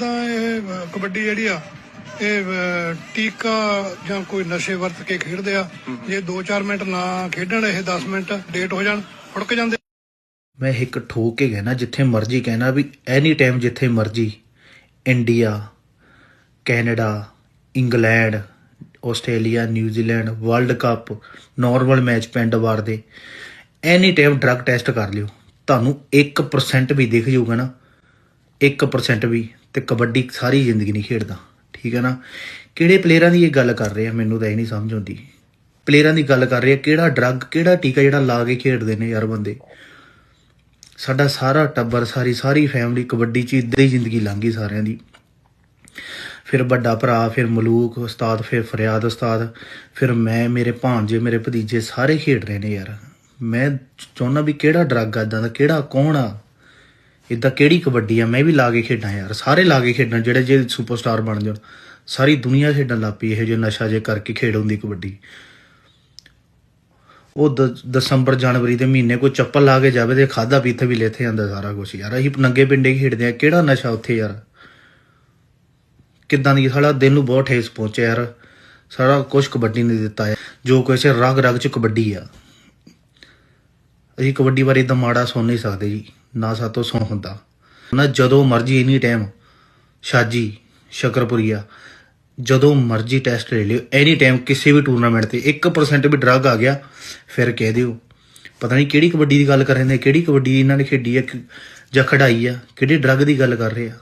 ਤਾਂ ਇਹ ਕਬੱਡੀ ਜਿਹੜੀ ਆ, ਇਹ ਟੀਕਾ ਜਾਂ ਕੋਈ ਨਸ਼ੇ ਵਰਤ ਕੇ ਖੇਡਦੇ ਆ, ਜੇ 2-4 ਮਿੰਟ ਨਾ ਖੇਡਣ, ਇਹ 10 ਮਿੰਟ ਡੇਟ ਹੋ ਜਾਣ ਫੁੜਕ ਜਾਂਦੇ। ਮੈਂ ਇੱਕ ਠੋਕ ਕੇ ਕਹਿਣਾ, ਜਿੱਥੇ ਮਰਜ਼ੀ ਕਹਿਣਾ ਵੀ ਐਨੀ ਟਾਈਮ ਜਿੱਥੇ ਮਰਜ਼ੀ India Canada England Australia New Zealand world cup normal match ਪਿੰਡ ਵਾਰ ਦੇ ਐਨੀ ਟਾਈਮ ਡਰੱਗ ਟੈਸਟ ਕਰ ਲਿਓ। ਤੁਹਾਨੂੰ 1% ਵੀ ਦਿਖ ਜਾਊਗਾ ਨਾ 1% ਵੀ। ਤੇ ਕਬੱਡੀ ਸਾਰੀ ਜ਼ਿੰਦਗੀ ਨਹੀਂ ਖੇਡਦਾ। ਠੀਕ ਹੈ ਨਾ? ਕਿਹੜੇ ਪਲੇਅਰਾਂ ਦੀ ਇਹ ਗੱਲ ਕਰ ਰਹੇ ਆ? ਮੈਨੂੰ ਤਾਂ ਇਹ ਨਹੀਂ ਸਮਝ ਆਉਂਦੀ। ਪਲੇਅਰਾਂ ਦੀ ਗੱਲ ਕਰ ਰਹੇ ਆ, ਕਿਹੜਾ ਡਰੱਗ ਕਿਹੜਾ ਟੀਕਾ ਜਿਹੜਾ ਲਾ ਕੇ ਖੇਡਦੇ ਨੇ ਯਾਰ ਬੰਦੇ? ਸਾਡਾ ਸਾਰਾ ਟੱਬਰ, ਸਾਰੀ ਸਾਰੀ ਫੈਮਿਲੀ ਕਬੱਡੀ 'ਚ ਇਦਾਂ ਹੀ ਜ਼ਿੰਦਗੀ ਲੰਘੀ ਸਾਰਿਆਂ ਦੀ। ਫਿਰ ਵੱਡਾ ਭਰਾ, ਫਿਰ ਮਲੂਕ, ਉਸਤਾਦ, ਫਿਰ ਫਰਿਆਦ, ਉਸਤਾਦ, ਫਿਰ ਮੈਂ, ਮੇਰੇ ਭਾਣਜੇ, ਮੇਰੇ ਭਤੀਜੇ ਸਾਰੇ ਖੇਡ ਰਹੇ ਨੇ ਯਾਰ। ਮੈਂ ਚਾਹੁੰਦਾ ਵੀ ਕਿਹੜਾ ਡਰੱਗ ਏਦਾਂ ਦਾ ਕਿਹੜਾ ਕੌਣ ਆ? ਇਦਾਂ ਕਿਹੜੀ ਕਬੱਡੀ ਆ? ਮੈਂ ਵੀ ਲਾ ਕੇ ਖੇਡਾਂ ਯਾਰ, ਸਾਰੇ ਲਾ ਕੇ ਖੇਡਣ, ਜਿਹੜੇ ਜੇ ਸੁਪਰਸਟਾਰ ਬਣ ਜਾਣ। ਸਾਰੀ ਦੁਨੀਆ ਖੇਡਣ ਲੱਗ ਪਈ, ਇਹੋ ਜਿਹੇ ਨਸ਼ਾ ਜੇ ਕਰਕੇ ਖੇਡ ਹੁੰਦੀ ਕਬੱਡੀ। ਉਹ ਦਸੰਬਰ, ਜਨਵਰੀ ਦੇ ਮਹੀਨੇ ਕੋਈ ਚੱਪਲ ਲਾ ਕੇ ਜਾਵੇ ਤੇ ਖਾਦਾ ਪੀਤਾ ਵੀ ਲੈਥੇ ਜਾਂਦਾ ਸਾਰਾ ਕੁਝ ਯਾਰ। ਅਸੀਂ ਨੰਗੇ ਪਿੰਡੇ ਖੇਡਦੇ ਆ, ਕਿਹੜਾ ਨਸ਼ਾ ਉੱਥੇ ਯਾਰ? ਕਿੱਦਾਂ ਦੀ ਸਾਲਾ ਦਿਲ ਨੂੰ ਬਹੁਤ ਠੇਸ ਪਹੁੰਚਿਆ ਯਾਰ। ਸਾਰਾ ਕੁਝ ਕਬੱਡੀ ਨੇ ਦਿੱਤਾ ਹੈ ਜੋ ਕੁਛ ਰਗ ਰਗ ਚ ਕਬੱਡੀ ਆ। ਅਸੀਂ ਕਬੱਡੀ ਬਾਰੇ ਇਦਾਂ ਮਾੜਾ ਸੁਣ ਨਹੀਂ ਸਕਦੇ ਜੀ। ਨਾ ਸਾਤੋਂ ਸੌ ਹੁੰਦਾ। ਨਾ ਜਦੋਂ ਮਰਜ਼ੀ ਐਨੀ ਟਾਈਮ ਸ਼ਾਜੀ, ਸ਼ਕਰਪੁਰੀਆ, ਜਦੋਂ ਮਰਜ਼ੀ ਟੈਸਟ ਲੈ ਲਿਓ। ਐਨੀ ਟਾਈਮ ਕਿਸੇ ਵੀ ਟੂਰਨਾਮੈਂਟ ਤੇ 1% ਵੀ ਡਰੱਗ ਆ ਗਿਆ, ਫਿਰ ਕਹਿ ਦਿਓ। ਪਤਾ ਨਹੀਂ ਕਿਹੜੀ ਕਬੱਡੀ ਦੀ ਗੱਲ ਕਰ ਰਹੇ ਨੇ, ਕਿਹੜੀ ਕਬੱਡੀ ਇਹਨਾਂ ਨੇ ਖੇਡੀ ਆ ਜਾਂ ਖੜਾਈ ਆ, ਕਿਹੜੀ ਡਰੱਗ ਦੀ ਗੱਲ ਕਰ ਰਹੇ ਆ।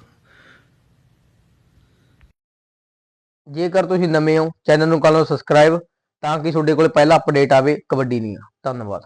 ਜੇਕਰ ਤੁਸੀਂ ਨਵੇਂ ਹੋ, ਚੈਨਲ ਨੂੰ ਕਰ ਲਓ ਸਬਸਕ੍ਰਾਈਬ ਤਾਂ ਕਿ ਤੁਹਾਡੇ ਕੋਲ ਪਹਿਲਾ ਅਪਡੇਟ ਆਵੇ ਕਬੱਡੀ ਦੀਆਂ। ਧੰਨਵਾਦ।